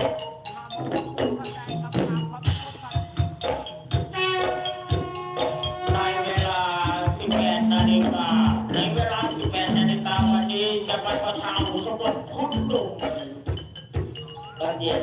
ในเวลา 18 นาฬิกา ในเวลา 18 นาฬิกาวันนี้จะไปประทานอุสมบทคุณดุตอนเย็น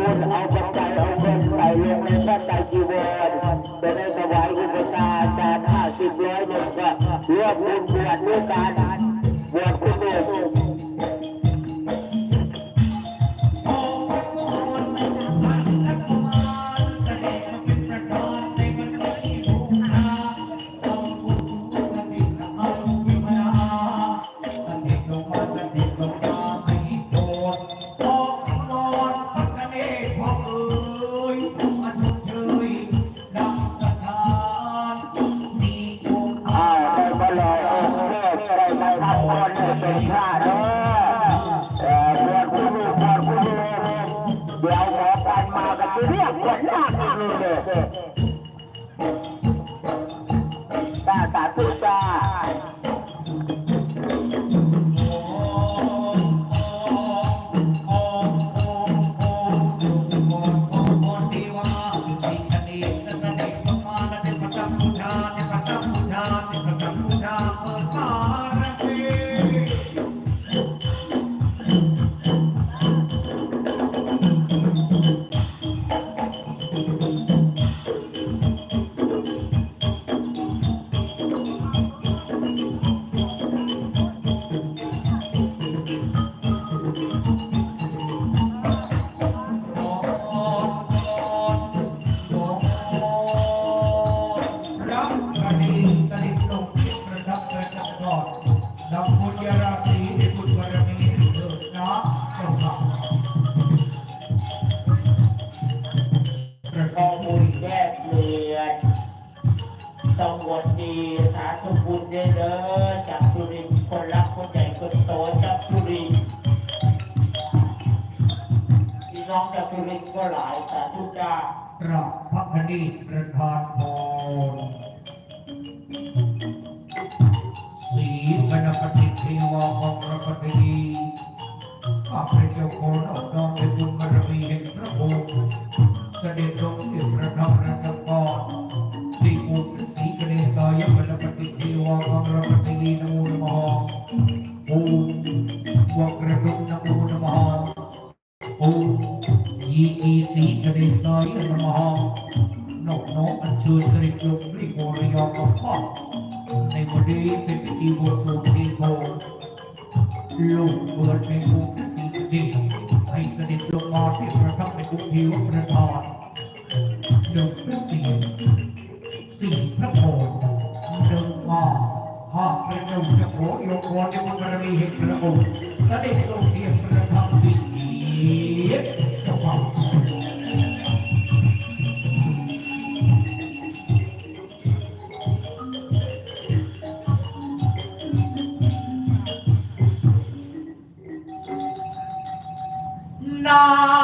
不要不要不要不要嘎嘎 สาธุ ต้องหวัดดีสาธุบุญเด้อจากสุรินทร์คนรักคนใหญ่คนโตจากสุรินทร์พี่น้องจากสุรินทร์ก็หลายสาธุจ้าราบพระคดีประธานพรสีกณปฏิเทวาองค์ปฏิข้าพระเจ้าขอน้อมน้อมในบุญบารมีแห่งพระองค์เสด็จ ด็จลงด้วยโมริยองกับพ่อในวันนี้เป็นพิธีบวงสรวงเทโพลูกเปิดในกรุงศรีกดีให้เสด็จลงมาที่ประทับในกรุงเทวประธานหนึ่งพระศรีสี่พระโพธิ์หนึ่งมาหากพระเจ้าจะขอยกขอนในบุญบารมีแห่งพระองค์เสด็จลงเทียมพระทับที่ Allah.